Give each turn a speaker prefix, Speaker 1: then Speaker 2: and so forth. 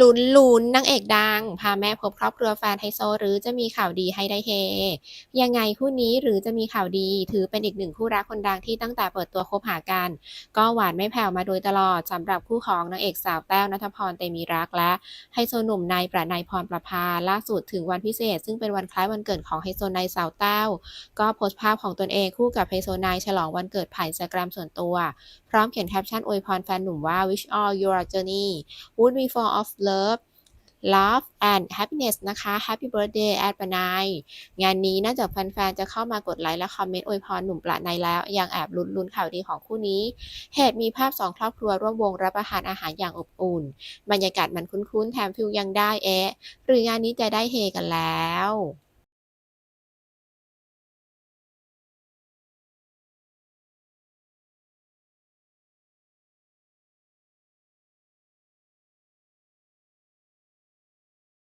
Speaker 1: ลุ้นลุ้นนางเอกดัง พาแม่พบครอบครัวแฟนไฮโซ หรือจะมีข่าวดีให้ได้เฮ ยังไงคู่นี้หรือจะมีข่าวดี ถือเป็นอีกหนึ่งคู่รักคนดังที่ตั้งแต่เปิดตัวคบหากัน ก็หวานไม่แผ่วมาโดยตลอดสำหรับคู่ของนางเอกสาวแต้วนัทพรเตมีรักและไฮโซหนุ่มนายประนายพรประภาล่าสุดถึงวันพิเศษ ซึ่งเป็นวันคล้ายวันเกิดของไฮโซนายสาวแต้วก็โพสต์ภาพของตนเองคู่กับไฮโซนายฉลองวันเกิดผ่านอินสตาแกรมส่วนตัว พร้อมเขียนแคปชั่นอวยพรแฟนหนุ่มว่า wish all your journey would be full of love love and happiness นะคะ happy birthday แอดปนายงานนี้นอกจากแฟนๆ จะเข้ามากดไลค์และคอมเมนต์อวยพรหนุ่มปละนแล้ว ยังแอบลุ้นลุ้นข่าวดีของคู่นี้ เหตุมีภาพสองครอบครัวร่วมวงรับประทานอาหารอย่างอบอุ่น บรรยากาศมันคุ้นๆ แถมฟิลยังได้เอ๊ะ หรืองานนี้จะได้เฮกันแล้ว